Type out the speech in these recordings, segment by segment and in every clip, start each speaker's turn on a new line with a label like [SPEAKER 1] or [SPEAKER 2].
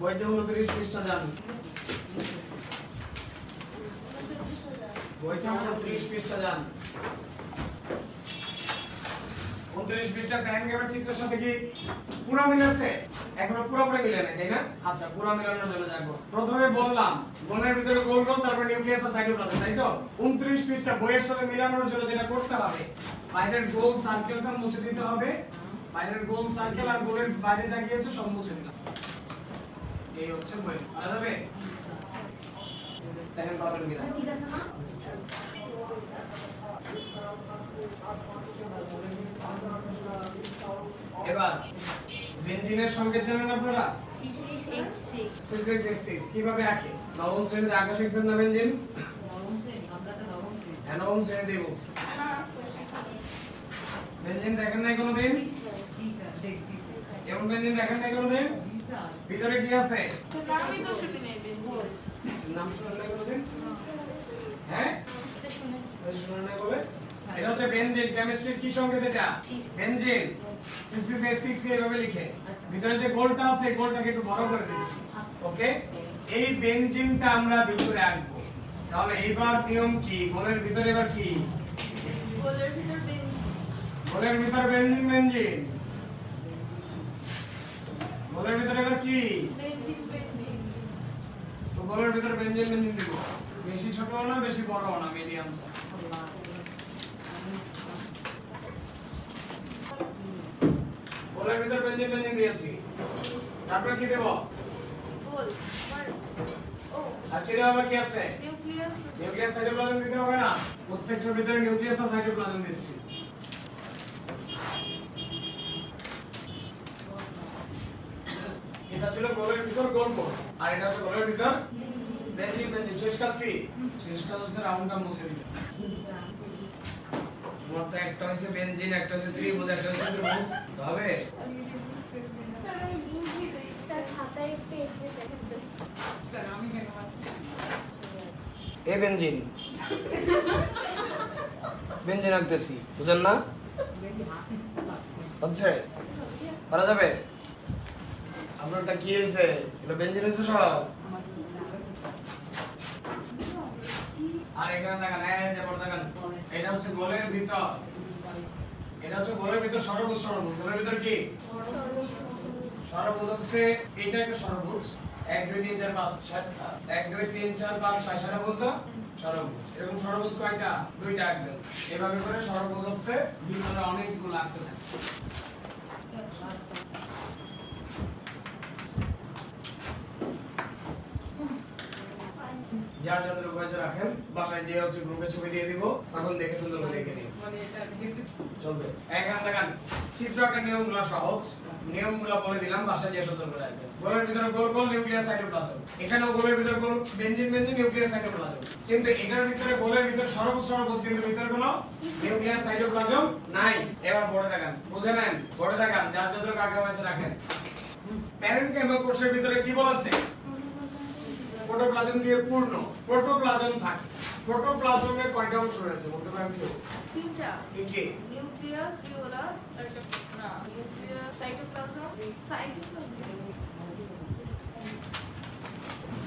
[SPEAKER 1] বইতে উনত্রিশ পৃষ্ঠা যান বইতে উনত্রিশ পৃষ্ঠা যান উনত্রিশ পৃষ্ঠা প্যান চিত্রের সাথে কি পুরো মিলেছে? এখনও পুরোপুরি মিলে নাই তাই না? আচ্ছা পুরো মিলানোর জন্য যাব প্রথমে বললাম গোলের ভিতরে গোল গোল তারপর নিউক্লিয়াস আর সাইটোপ্লাজম তাই তো? 29 পৃষ্ঠা বইয়ের সাথে মিলানোর জন্য যেটা করতে হবে বাইরের গোল সার্কেলটা মুছে দিতে হবে। বাইরের গোল সার্কেল আর গোলের বাইরে যা গিয়েছে সব মুছে দিলাম। এই হচ্ছে বই পারা যাবে? দেখেন পাবেন কিনা।
[SPEAKER 2] ঠিক আছে না
[SPEAKER 1] এবার বেনজিনের সংকেত জানেন আপনারা? কীভাবে আঁকে নবম শ্রেণীতে আঁকা শিখছেন না বেনজিন?
[SPEAKER 2] নবম শ্রেণি আমরা তো নবম শ্রেণি।
[SPEAKER 1] হ্যাঁ নবম শ্রেণীতেই বলছি। বেনজিন দেখেন নাই কোনোদিন? এমন বেনজিন দেখেন নাই কোনোদিন? ভিতরে কি আছে? নাম শুনেন নাই কোনোদিন? হ্যাঁ? শুনেন নাই বলে? এটা হচ্ছে বেনজিন কেমিস্ট্রির কি সংকেত এটা? Benzene okay? এই বেনজিনটা আমরা ভিতরে আঁকবো তাহলে এইবার নিয়ম কি? গোলের ভিতরে এবার কি?
[SPEAKER 3] গোলের ভিতর বেঞ্চি
[SPEAKER 1] গোলের ভিতর বেনজিন বেনজিন গোলের ভিতরে এবার কি?
[SPEAKER 3] বেঞ্জিন বেঞ্জিন
[SPEAKER 1] তো গোলের ভিতরে বেনজিন বেনজিন দিব। বেশি ছোটও না বেশি বড়ও না মিডিয়াম সাইজ গোলের ভিতর বেনজিন বেনজিন দিয়েছি। তারপর কি দেব?
[SPEAKER 3] গোল ও।
[SPEAKER 1] আর কি দেওয়া বাকি আছে?
[SPEAKER 3] নিউক্লিয়াস
[SPEAKER 1] নিউক্লিয়াস সাইটোপ্লাজম দিতে হবে না। প্রত্যেকটার ভিতরে নিউক্লিয়াস আর সাইটোপ্লাজম দিচ্ছি। এটা ছিল গোলের ভিতর গোল গোল আর এটা হচ্ছে গোলের ভিতর বেঞ্জিন। বেঞ্জিন শেষ কাজ কি? শেষ কাজ হচ্ছে রাউন্ডটা মুছে দিবে মোট তো একটা হচ্ছে বেঞ্জিন একটা হচ্ছে ত্রিভুজ একটা হচ্ছে ত্রিভুজ। হবে?
[SPEAKER 3] স্যার আমি বুঝি নাই
[SPEAKER 4] খাতায় পেজ দেখেন তো।
[SPEAKER 2] স্যার আমি কেন
[SPEAKER 1] এ বেঞ্জিন বেঞ্জিন আঁকতেছি, বুঝেন না? হচ্ছে? করা যাবে? আপনারটা কি হয়েছে? এটা বেঞ্জিন হয়েছে সব? আর এখানে দেখেন, এই যে বড় দেখেন, এটা হচ্ছে গোলের ভিতর। এটা হচ্ছে গোলের ভিতর সরবুজ সরবুজ গোলের ভিতর কি? সরবুজ হচ্ছে এটা একটা সরবুজ এক, দুই, তিন, চার, পাঁচ, ছয়, এক, দুই, তিন, চার, পাঁচ, ছয় সরবুজ না? সরবুজ এরকম সরবুজ কয়টা? দুইটা একদম এভাবে করে সরবুজ হচ্ছে ভিতরে অনেকগুলো আঁকতে থাকে। যার যাদের রাখেন বাসায় যে হচ্ছে গ্রুপে ছবি দিয়ে দিব তখন দেখে সুন্দর করে এঁকে নিন।
[SPEAKER 2] মানে
[SPEAKER 1] চলবে। এখান দেখান চিত্র আঁকার নিয়মগুলো সহজ। নিয়মগুলো বলে দিলাম বাসায় যে সুন্দর করে রাখবেন গোলের ভিতরে গোল গোল নিউক্লিয়াস সাইটোপ্লাজম এখানেও গোলের ভিতরে গোল বেঞ্জিন বেঞ্জিন নিউক্লিয়াস সাইটোপ্লাজম কিন্তু এটার ভিতরে গোলের ভিতরে সরবুজ সরবুজ কিন্তু ভিতরে কোনো নিউক্লিয়াস সাইটোপ্লাজম নাই। এবার বোর্ডে দেখান বুঝে নেন বোর্ডে দেখান যার যত কাকা হয়েছে রাখেন। প্যারেন্ট কেমন কোর্সের ভিতরে কি বলেছে? প্রোটোপ্লাজম দিয়ে পূর্ণ প্রোটোপ্লাজম থাকে। প্রোটোপ্লাজমে কয়টা অংশ রয়েছে বলতে পারেন কেউ
[SPEAKER 3] তিনটা।
[SPEAKER 1] কি? কি
[SPEAKER 3] নিউক্লিয়াস আর না nucleus cytoplasm cytoplasm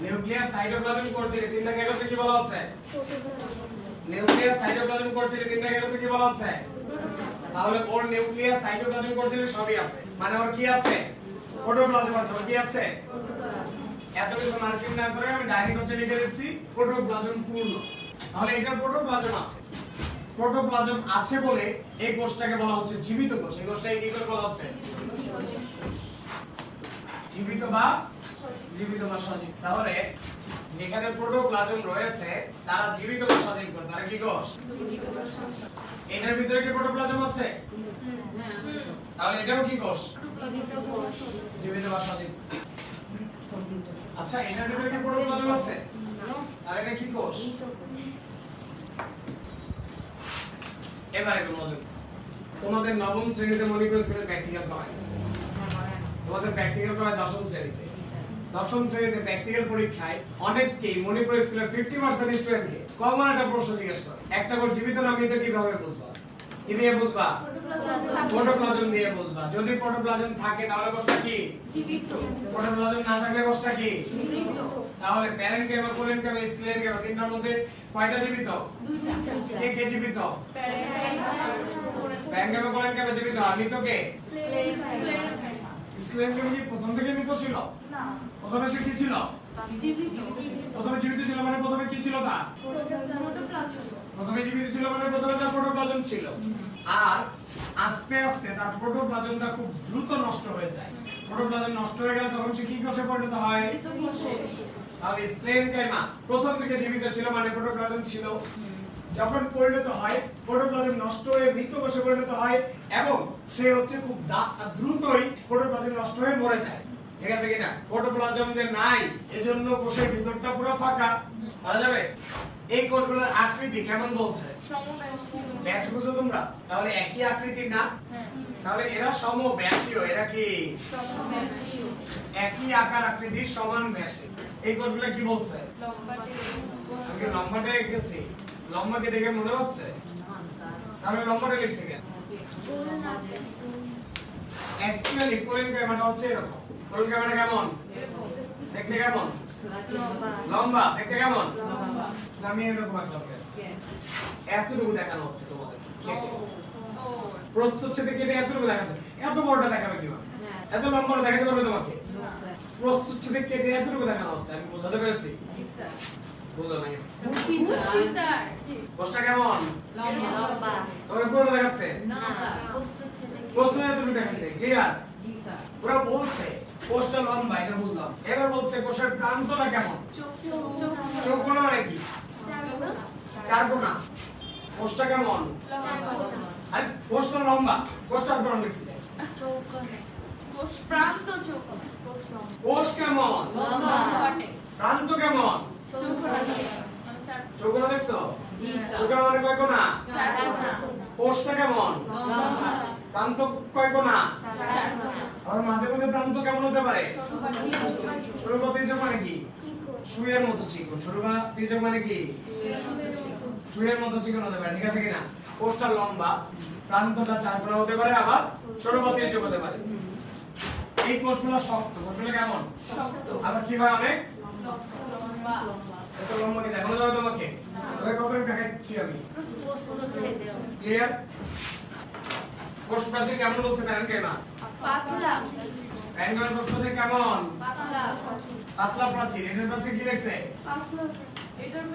[SPEAKER 1] nucleus cytoplasm করছে তিনটা কেটে কি বলা হচ্ছে? নিউক্লিয়াস সাইটোপ্লাজম করছে তিনটা কেটে কি বলা হচ্ছে? তাহলে ওর নিউক্লিয়াস সাইটোপ্লাজম করছে সবই আছে। মানে ওর কি আছে? প্রোটোপ্লাজম আছে ওর কি আছে? এত কিছু মার্কিং না করে আমি ডাইরেক্ট হচ্ছে লিখে দিচ্ছি প্রোটোপ্লাজম পূর্ণ। তাহলে এটা প্রোটোপ্লাজম আছে। প্রোটোপ্লাজম আছে বলে এই কোষটাকে বলা হচ্ছে জীবিত কোষ। এই কোষটাকে কি করে বলা হচ্ছে? জীবিত বা জীবিত বা সজীব। তাহলে যেখানে প্রোটোপ্লাজম রয়েছে তারা জীবিত বা সজীব কোষ। তারা কি কোষ? এটার ভিতরে কি প্রোটোপ্লাজম আছে? তাহলে এটাও কি কোষ?
[SPEAKER 2] জীবিত কোষ।
[SPEAKER 1] জীবিত বা সজীব। আচ্ছা আছে? আর এটা কি কোষ? একটু মনোযোগ তোমাদের নবম শ্রেণীতে মনে করে স্কুলে প্র্যাকটিক্যাল করায় তোমাদের প্র্যাকটিক্যাল করায় দশম শ্রেণীতে। দশম শ্রেণীতে প্র্যাকটিক্যাল পরীক্ষায় অনেককেই মণিপুর স্কুলের ফিফটি পার্সেন্ট স্টুডেন্টকে কমন একটা প্রশ্ন জিজ্ঞেস করে। একটা করে জীবিত নামিয়ে কীভাবে বুঝবা? কি দিয়ে বুঝবা? প্রোটোপ্লাজম দিয়ে বুঝবা যদি প্রোটোপ্লাজম থাকে তাহলে কোষটা কি?
[SPEAKER 3] জীবিত।
[SPEAKER 1] প্রোটোপ্লাজম না থাকলে কোষটা কি?
[SPEAKER 3] মৃত
[SPEAKER 1] তাহলে প্যারেন্টকেমা কোলেনকেমা স্ক্লেনকেমা তিনটার মধ্যে কয়টা জীবিত?
[SPEAKER 3] দুইটা।
[SPEAKER 1] কে কে জীবিত?
[SPEAKER 3] প্যারেন্টাইল
[SPEAKER 1] প্যারেন্টকেমা কোলেনকেমা জীবিত? আর মৃত কে? স্ক্লেনকেমা কি। প্রথম থেকে মৃত ছিল?
[SPEAKER 3] না।
[SPEAKER 1] প্রথমে সে কি ছিল?
[SPEAKER 3] জীবিত।
[SPEAKER 1] প্রথমে জীবিত ছিল মানে প্রথমে কি ছিল তা প্রথমে জীবিত ছিল মানে প্রথমে তার প্রোটোপ্লাজম ছিল। আর আস্তে আস্তে তার প্রোটোপ্লাজমটা খুব দ্রুত নষ্ট হয়ে যায়। প্রোটোপ্লাজম নষ্ট হয়ে গেলে তখন সে কি কোষে পরিণত হয়? তাহলে স্ক্লেনকেমা প্রথম দিকে জীবিত ছিল মানে প্রোটোপ্লাজম ছিল। যখন পরিণত হয়, প্রোটোপ্লাজম নষ্ট হয়ে মৃত কোষে পরিণত হয় এবং সে হচ্ছে খুব দ্রুতই প্রোটোপ্লাজম নষ্ট হয়ে মরে যায়। ঠিক আছে কিনা? প্রোটোপ্লাজম যে নাই, এজন্য কোষের ভিতরটা পুরো ফাঁকা। পারা যাবে? এই কোষগুলোর আকৃতি কেমন বলছে? তোমরা। তাহলে একই আকৃতির না?
[SPEAKER 3] হ্যাঁ।
[SPEAKER 1] তাহলে এরা সমব্যাসীয় এরা কি? একই আকার আকৃতির সমান ব্যাসী। এই কোষগুলো কি বলছে? আমি লম্বাটে লম্বাকে দেখে মনে হচ্ছে? তাহলে লম্বাটে লিখছি কেন? অ্যাকচুয়ালি ক্যামেরাটা হচ্ছে এরকম। ক্যামেরা কেমন? দেখতে কেমন?
[SPEAKER 2] লম্বা
[SPEAKER 1] দেখতে কেমন?
[SPEAKER 3] লম্বা
[SPEAKER 1] আমি এরকম কেন? এতটুকু দেখানো হচ্ছে তোমাদের। প্রস্থচ্ছেদে কেটে এতটুকু দেখাচ্ছে এত বড়টা দেখাবে কীভাবে? এত লম্বাটা দেখাতে পারবে তোমাকে? প্রস্থচ্ছেদে কেটে এতটুকু দেখানো হচ্ছে? আমি বোঝাতে পেরেছি? বুঝো নাই।
[SPEAKER 3] বুঝছি স্যার।
[SPEAKER 1] কোষটা কেমন?
[SPEAKER 2] লম্বা।
[SPEAKER 1] তোমাকে পুরোটা দেখাচ্ছে?
[SPEAKER 2] না
[SPEAKER 1] দেখাচ্ছে ক্লিয়ার? ওরা বলছে কোষটা লম্বা এটা বুঝলাম। এবার বলছে কোষের প্রান্তটা কেমন?
[SPEAKER 3] চোখ
[SPEAKER 1] মানে চার কোনা কোষটা কেমন? আরে কোষটা লম্বা। কোষ চার কোনা লিখছি
[SPEAKER 3] কোষ প্রান্ত চোখ
[SPEAKER 1] কোষ কেমন? প্রান্ত কেমন?
[SPEAKER 3] চোখ প্রান্তে মানে চার
[SPEAKER 1] চোখ কোনা দেখছ? চোখ কোনা মানে কয় কোনা? কোষটা কেমন? প্রান্ত কয় কোনা? আবার মাঝে মধ্যে প্রান্ত কেমন হতে পারে?
[SPEAKER 3] ছোট
[SPEAKER 1] ছোট বা তির্যক মানে কি? সুইয়ের মতো চিকন। ছোট বা তির্যক মানে কি? সুইয়ের মতো চিকন হতে পারে ঠিক আছে কিনা? কোষটা লম্বা প্রান্তটা চার কোণা হতে পারে আবার ছোট বা তির্যক হতে পারে। এই কোষগুলো শক্ত কোষগুলো কেমন? আবার কি হয় অনেক?
[SPEAKER 3] লম্বা।
[SPEAKER 1] এত লম্বা কি? দেখানো যাবে তোমাকে? ওই কতটুকু দেখাচ্ছি আমি? ক্লিয়ার কোষ প্রাচীর কেমন বলছে প্যারেন্ট কেমা
[SPEAKER 3] পাতলা।
[SPEAKER 1] প্যারেন্ট কেমার কোষ প্রাচীর কেমন?
[SPEAKER 3] পাতলা।
[SPEAKER 1] পাতলা প্রাচীর। এটার প্রাচীর কি লেখছে
[SPEAKER 3] পাতলা। এটার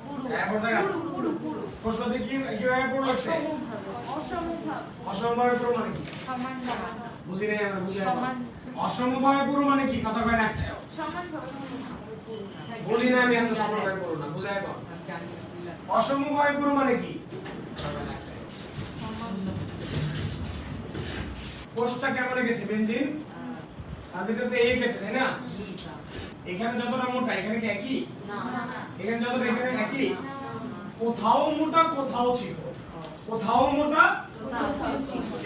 [SPEAKER 3] পুরু
[SPEAKER 1] হ্যাঁ, বড় দেখা।
[SPEAKER 3] পুরু পুরু পুরু
[SPEAKER 1] কোষ কি কীভাবে পুরো লেখছে
[SPEAKER 3] অসমভাব
[SPEAKER 1] অসমভাবে পুরো মানে কি?
[SPEAKER 3] সমান
[SPEAKER 1] বুঝি নাই আমরা বুঝি
[SPEAKER 2] সমান।
[SPEAKER 1] অসমভাবে পুরো মানে কি? কথা কয় না
[SPEAKER 3] সমান
[SPEAKER 1] বুঝি না আমি এত সমভাবে পুরো না বুঝাই কম অসমভাবে পুরো মানে কি? কোষটা কেমন গেছে বেঞ্জিন? তার ভিতরে তো এই গেছে তাই না? এখানে যতটা মোটা এখানে কি একই? এখানে যতটা এখানে একই? কোথাও মোটা কোথাও ছিল কোথাও মোটা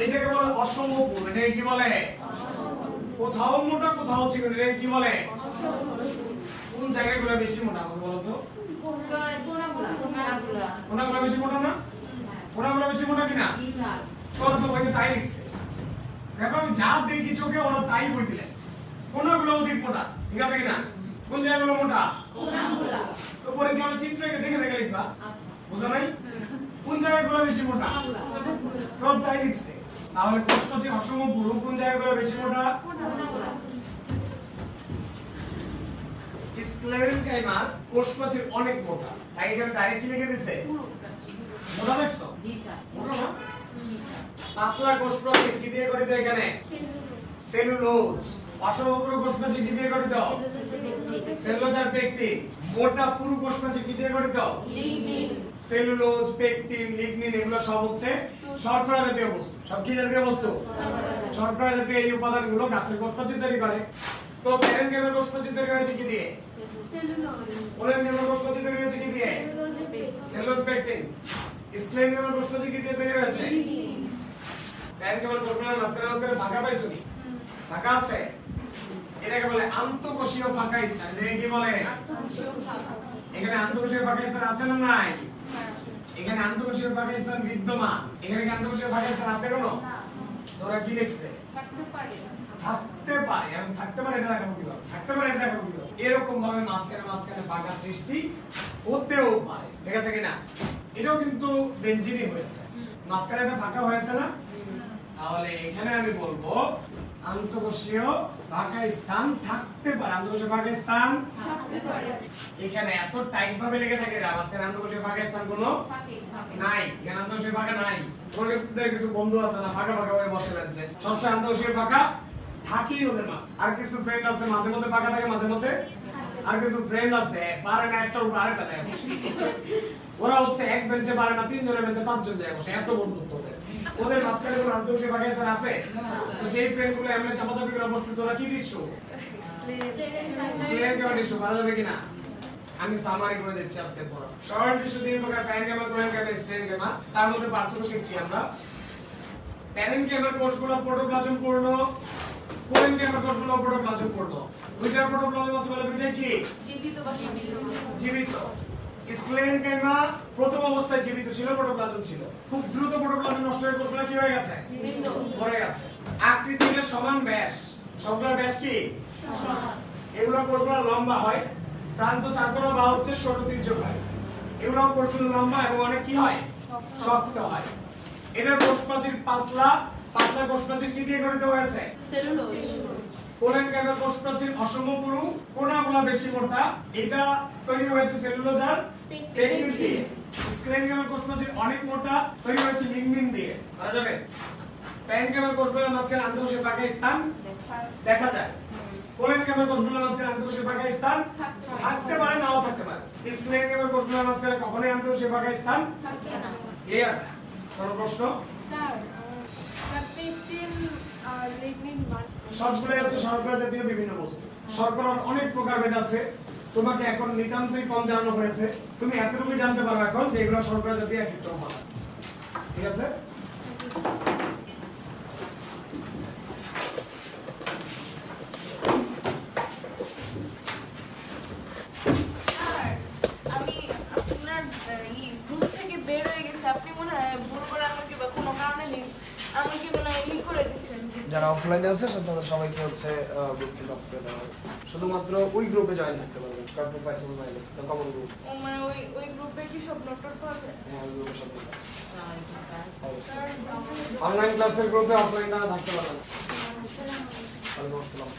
[SPEAKER 1] এটাকে বলে অসমপুর এটাকে কি বলে? কোথাও মোটা কোথাও চিকন এটাকে কি বলে? কোন জায়গাগুলো বেশি মোটা আমাকে বলো তো? কোনগুলো? বেশি মোটা না? কোনগুলো বেশি মোটা কিনা? তোর তো বইতে তাই লিখছে। দেখো আমি যা দেখি চোখে ওরা তাই বই দিলেন কোনগুলো অধিক মোটা? ঠিক আছে কিনা? কোন জায়গাগুলো মোটা? তো পরীক্ষা হলে চিত্র এঁকে দেখে দেখে লিখবা। বুঝো নাই? কোন জায়গাগুলো বেশি মোটা? সব তাই লিখছে। তাহলে কোষপ্রাচীর অসম পুরু কোন জায়গাগুলো বেশি মোটা? স্ক্লেরেনকাইমার কোষপ্রাচীর অনেক মোটা। তাই এখানে ডাইরেক্টলি লিখে দিছে? মোটা দেখছ? মোটা না? পাতলা কোষপ্রাচীর কি দিয়ে গঠিত এখানে? সেলুলোজ অসমপুরু কোষপ্রাচীর কি দিয়ে গঠিত? সেলুলোজ আর পেকটিন মোটা পুরু কোষপ্রাচীর কি দিয়ে গঠিত? সেলুলোজ পেকটিন লিগনিন এগুলো সব হচ্ছে শর্করা জাতীয় বস্তু। সব কি জাতীয় বস্তু? শর্করা জাতীয় এই উপাদানগুলো গাছের কোষপ্রাচীর তৈরি করে। তো প্যারেনকেমের কোষপ্রাচীর তৈরি হয়েছে কি দিয়ে? ওলেনকেমের কোষপ্রাচীর তৈরি হয়েছে কি দিয়ে? Cellulose pectin. স্ক্লেনকেমের কোষপ্রাচীর কি দিয়ে তৈরি হয়েছে? প্যারেনকেমের কোষপ্রাচীর মাঝখানে মাঝখানে ফাঁকা পাইছো নি ফাঁকা আছে? এটাকে বলে আন্তঃকোষীয় ফাঁকা স্থান। এটাকে কি বলে? এখানে আন্তঃকোষীয় ফাঁকা স্থান আছে না নাই? এখানে আন্তঃকোষীয় ফাঁকা স্থান বিদ্যমান। এখানে কি আন্তঃকোষীয় ফাঁকা স্থান আছে কোনো? তোরা কি লিখছে?
[SPEAKER 3] থাকতে পারে।
[SPEAKER 1] থাকতে পারে। থাকতে পারে এটা দেখাবো কীভাবে? থাকতে পারে এটা দেখাবো কীভাবে? এরকম ভাবে মাঝখানে মাঝখানে ফাঁকা সৃষ্টি হতেও পারে। ঠিক আছে কিনা? এটাও কিন্তু বেঞ্জিনই হয়েছে। মাঝখানে একটা ফাঁকা হয়েছে না? তাহলে এখানে আমি বলব আন্তঃকোষীয় ফাঁকা স্থান থাকতে পারে। আন্তঃকোষীয় ফাঁকা স্থান এখানে এত টাইট ভাবে লেগে থাকে মাঝখানে আন্তঃকোষীয় ফাঁকা স্থান কোনো নাই। এখানে আন্তঃকোষীয় ফাঁকা নাই। তোমাদের কিছু বন্ধু আছে না ফাঁকা ফাঁকা হয়ে বসে রয়েছে। সবসময় আন্তঃকোষীয় ফাঁকা থাকেই ওদের মাঝে। আর কিছু ফ্রেন্ড আছে মাঝে মধ্যে ফাঁকা থাকে মাঝে মধ্যে আর কিছু ফ্রেন্ড আছে পারে না একটা উপর আরেকটা দেয় ওরা হচ্ছে এক বেঞ্চে পারে না তিন জনের বেঞ্চে পাঁচজন যায় বসে। এত বন্ধুত্ব ওদের। ওদের মাঝখানে কোনো আন্তঃকোষীয় ফাঁকা স্থান আছে? তো যেই ফ্রেন্ডগুলো এমনি চাপাচাপি করে বসতেছে ওরা কি টিস্যু স্প্লেয়ার কেমন টিস্যু করা যাবে কিনা? আমি সামারি করে দিচ্ছি আজকে পর। শর্ট টিস্যু তিন প্রকার parenchyma কোরেন Gemma strain Gemma তার মধ্যে পার্থক্য শিখছি আমরা। প্যারেন্ট গেমার কোষগুলো প্রোটোপ্লাজম পূর্ণ কোরেন গেমার কোষগুলো প্রোটোপ্লাজম পূর্ণ দুইটার প্রোটোপ্লাজম আছে বলে দুইটাই কি?
[SPEAKER 3] জীবিত বা
[SPEAKER 1] জীবিত। স্ক্লেন গেমা প্রথম অবস্থায় জীবিত ছিল প্রোটোপ্লাজম ছিল। খুব দ্রুত প্রোটোপ্লাজম নষ্ট হয়ে কোষগুলো কি হয়ে গেছে? মরে গেছে। আকৃতির সমান ব্যাস। সবগুলোর ব্যাস কি? এগুলো কোষগুলো লম্বা হয়। প্রান্ত চারকোনা বা হচ্ছে ষোলো তির্যক হয়। এগুলো কোষগুলো লম্বা এবং অনেক কি হয়? শক্ত হয়। এটার কোষপ্রাচীর পাতলা। পাতলা কোষপ্রাচীর কি দিয়ে গঠিত হয়েছে?
[SPEAKER 3] সেলুলোজ।
[SPEAKER 1] কোলেন ক্যামের কোষপ্রাচীর অসমপুরু কোনাগুলো বেশি মোটা এটা তৈরি হয়েছে সেলুলোজ আর পেকটিন দিয়ে স্ক্লেন ক্যামের কোষপ্রাচীর অনেক মোটা তৈরি হয়েছে লিগনিন দিয়ে। ধরা যাবে? প্যান ক্যামের কোষগুলোর মাঝখানে আন্তঃকোষীয় ফাঁকা স্থান দেখা যায়। কোলেন ক্যামের কোষগুলোর মাঝখানে আন্তঃকোষীয় ফাঁকা স্থান
[SPEAKER 3] থাকতে পারে।
[SPEAKER 1] নাও থাকতে পারে। স্প্লেন ক্যামের কোষগুলোর মাঝখানে কখনোই আন্তঃকোষীয় ফাঁকা স্থান
[SPEAKER 3] থাকতে না।
[SPEAKER 1] ক্লিয়ার কোনো প্রশ্ন?
[SPEAKER 4] স্যার পেপটিন আর লিগনিন
[SPEAKER 1] সবগুলোই হচ্ছে শর্করা জাতীয় বিভিন্ন বস্তু। শর্করার অনেক প্রকারভেদ আছে। তোমাকে এখন নিতান্তই কম জানানো হয়েছে। তুমি এতটুকু জানতে পারো এখন যে এগুলো শর্করা জাতীয় এক ঠিক আছে
[SPEAKER 3] স্যার আমি আপনার আহ, ই গ্রুপ থেকে বের হয়ে গেছে আপনি মনে হয় ভুল করে আমাকে বা কোনো কারণে লিঙ্ক আমাকে মনে হয় ই করে দিচ্ছেন
[SPEAKER 1] যারা অফলাইনে আছে তাদের সবাইকে হচ্ছে গ্রুপ থেকে অফ করে দেওয়া শুধুমাত্র ওই গ্রুপে জয়েন থাকতে পারবে কার প্রোফাইল মাইলে কমন গ্রুপ
[SPEAKER 3] মানে ওই ওই গ্রুপে কি সব নোট পাওয়া যায়
[SPEAKER 1] হ্যাঁ ওই গ্রুপে সব লোক আছে
[SPEAKER 3] স্যার
[SPEAKER 1] অনলাইন ক্লাসের গ্রুপে অফলাইন না থাকতে পারবে না আসসালাম